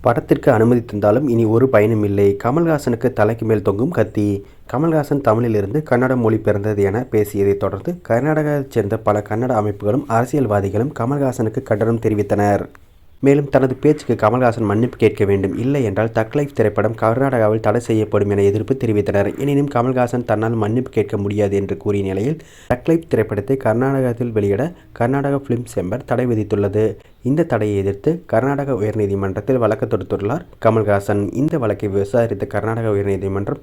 படத்திற்கு அனுமதி தந்தாலும் இனி ஒரு பயனும் இல்லை. கமல்ஹாசனுக்கு தலைக்கு மேல் தொங்கும் கத்தி. கமல்ஹாசன் தமிழிலிருந்து கன்னட மொழி பிறந்தது என பேசியதைத் தொடர்ந்து கர்நாடகாவைச் சேர்ந்த பல கன்னட அமைப்புகளும் அரசியல்வாதிகளும் கமல்ஹாசனுக்கு கண்டனம் தெரிவித்தனர். மேலும் தனது பேச்சுக்கு கமல்ஹாசன் மன்னிப்பு கேட்க வேண்டும். இல்லை என்றால் தக்லைஃப் திரைப்படம் கர்நாடகாவில் தடை செய்யப்படும் என எதிர்ப்பு தெரிவித்தனர். எனினும் கமல்ஹாசன் தன்னால் மன்னிப்பு கேட்க முடியாது என்று கூறிய நிலையில் தக்லைஃப் திரைப்படத்தை கர்நாடகத்தில் வெளியிட கர்நாடக ஃபிலிம் சேம்பர் தடை விதித்துள்ளது. இந்த தடையை எதிர்த்து கர்நாடக உயர்நீதிமன்றத்தில் வழக்கு தொடுத்துள்ளார் கமல்ஹாசன். இந்த வழக்கை விசாரித்த கர்நாடக உயர்நீதிமன்றம்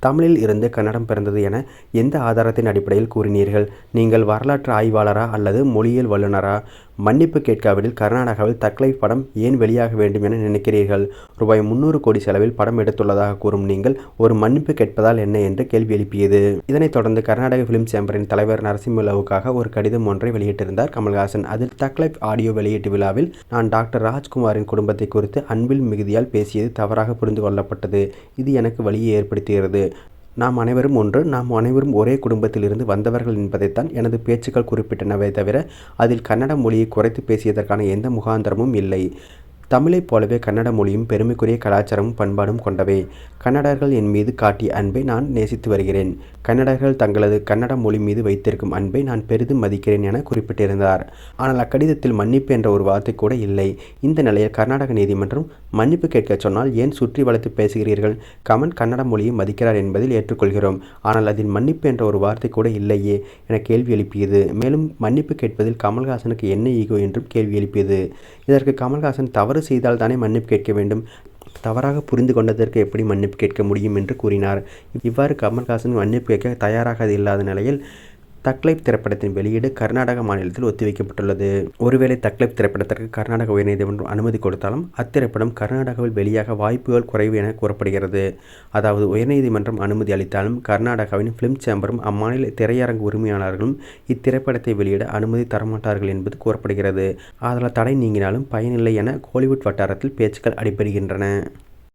தமிழில் இருந்து கன்னடம் பிறந்தது என எந்த ஆதாரத்தின் அடிப்படையில் கூறினீர்கள்? நீங்கள் வரலாற்று ஆய்வாளரா அல்லது மொழியியல் வல்லுநரா? மன்னிப்பு கேட்காவிடில் கர்நாடகாவில் தக்லை படம் ஏன் வெளியாக வேண்டும் என நினைக்கிறீர்கள்? ரூபாய் முன்னூறு கோடி செலவில் படம் எடுத்துள்ளதாக கூறும் நீங்கள் ஒரு மன்னிப்பு கேட்பதால் என்ன என்று கேள்வி எழுப்பியது. இதனைத் தொடர்ந்து கர்நாடக ஃபிலிம் சேம்பரின் தலைவர் நரசிம்மலவுக்காக ஒரு கடிதம் ஒன்றை வெளியிட்டிருந்தார் கமல்ஹாசன். அதில் தக்லைஃப் ஆடியோ வெளியீட்டு விழாவில் நான் டாக்டர் ராஜ்குமாரின் குடும்பத்தை குறித்து அன்பில் மிகுதியால் பேசியது தவறாக புரிந்து கொள்ளப்பட்டது. இது எனக்கு வழியை ஏற்படுத்துகிறது நாம் அனைவரும் ஒன்று நாம் அனைவரும் ஒரே குடும்பத்திலிருந்து வந்தவர்கள் என்பதைத்தான் எனது பேச்சுக்கள் குறிப்பிட்டனவே தவிர அதில் கன்னட மொழியை குறைத்து பேசியதற்கான எந்த முகாந்திரமும் இல்லை. தமிழைப் போலவே கன்னட மொழியும் பெருமைக்குரிய கலாச்சாரமும் பண்பாடும் கொண்டவை. கன்னடர்கள் என் மீது காட்டிய அன்பை நான் நேசித்து வருகிறேன். கன்னடர்கள் தங்களது கன்னட மொழி மீது வைத்திருக்கும் அன்பை நான் பெரிதும் மதிக்கிறேன் என குறிப்பிட்டிருந்தார். ஆனால் அக்கடிதத்தில் மன்னிப்பு என்ற ஒரு வார்த்தை கூட இல்லை. இந்த நிலையில் கர்நாடக நீதிமன்றம் மன்னிப்பு கேட்க சொன்னால் ஏன் சுற்றி வளைத்து பேசுகிறீர்கள்? கமல் கன்னட மொழியை மதிக்கிறார் என்பதில் ஏற்றுக்கொள்கிறோம். ஆனால் அதில் மன்னிப்பு என்ற ஒரு வார்த்தை கூட இல்லையே என கேள்வி எழுப்பியது. மேலும் மன்னிப்பு கேட்பதில் கமல்ஹாசனுக்கு என்ன ஈகோ என்றும் கேள்வி எழுப்பியது. இதற்கு கமல்ஹாசன் தவறு செய்தால் தானே மன்னிப்பு கேட்க வேண்டும்? தவறாக புரிந்து கொண்டதற்கு எப்படி மன்னிப்பு கேட்க முடியும் என்று கூறினார். இவ்வாறு கமல்ஹாசன் மன்னிப்பு கேட்க தயாராக இல்லாத நிலையில் தக்லைப் திரைப்படத்தின் வெளியீடு கர்நாடக மாநிலத்தில் ஒத்திவைக்கப்பட்டுள்ளது. ஒருவேளை தக்லைப் திரைப்படத்திற்கு கர்நாடக உயர்நீதிமன்றம் அனுமதி கொடுத்தாலும் அத்திரைப்படம் கர்நாடகாவில் வெளியாக வாய்ப்புகள் குறைவு என கூறப்படுகிறது. அதாவது உயர்நீதிமன்றம் அனுமதி அளித்தாலும் கர்நாடகாவின் பிலிம் சேம்பரும் அம்மாநில திரையரங்கு உரிமையாளர்களும் இத்திரைப்படத்தை வெளியிட அனுமதி தரமாட்டார்கள் என்பது கூறப்படுகிறது. ஆதலால் தடை நீங்கினாலும் பயனில்லை என கோலிவுட் வட்டாரத்தில் பேச்சுக்கள் அடிபடுகின்றன.